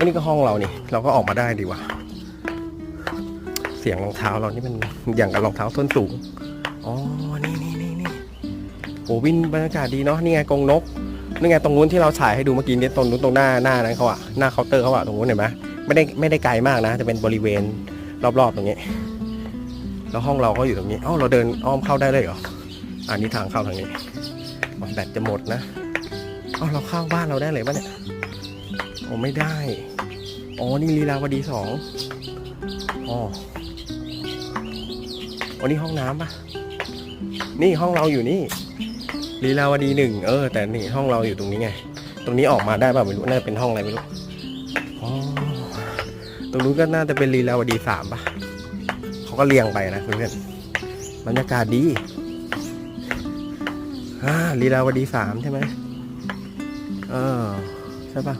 อันนี้ก็ห้องเรานี่ เราก็ออกมาได้ดีว่ะเสียงรองเท้าเรานี่มันอย่างกับรองเท้าส้นสูง อ๋อ นี่นี่นี่นี่โอ้วินบรรยากาศดีเนาะ นี่ไงกรงนก นี่ไงตรงนู้นที่เราฉายให้ดูเมื่อกี้นี้ตรงนู้นตรงหน้าหน้านั้นเขาอะหน้าเคาน์เตอร์เขาอะตรงนู้นเห็นไหมไม่ได้ไม่ได้ไกลมากนะ จะเป็นบริเวณรอบๆตรงนี้ แล้วห้องเราก็อยู่ตรงนี้อ้าเราเดินอ้อมเข้าได้เลยเหรอ อันนี้ทางเข้าทางนี้แบตจะหมดนะอ้าเราเข้าบ้านเราได้เลยปะเนี่ย โอ้ไม่ได้ อ๋อ นี่ลีลาวดีสองอ๋ออ๋อนี่ห้องน้ำปะนี่ห้องเราอยู่นี่ลีลาวดีหนึ่งเออ แต่นี่ห้องเราอยู่ตรงนี้ไง ตรงนี้ออกมาได้ป่ะไม่รู้ น่าจะเป็นห้องอะไรไม่รู้ อ๋อ ตรงนู้นก็น่าจะเป็นลีลาวดีสามปะเขาก็เรียงไปนะเพื่อนๆบรรยากาศดีอ่าลีลาวดีสามใช่ไหมเออ ใช่ป่ะ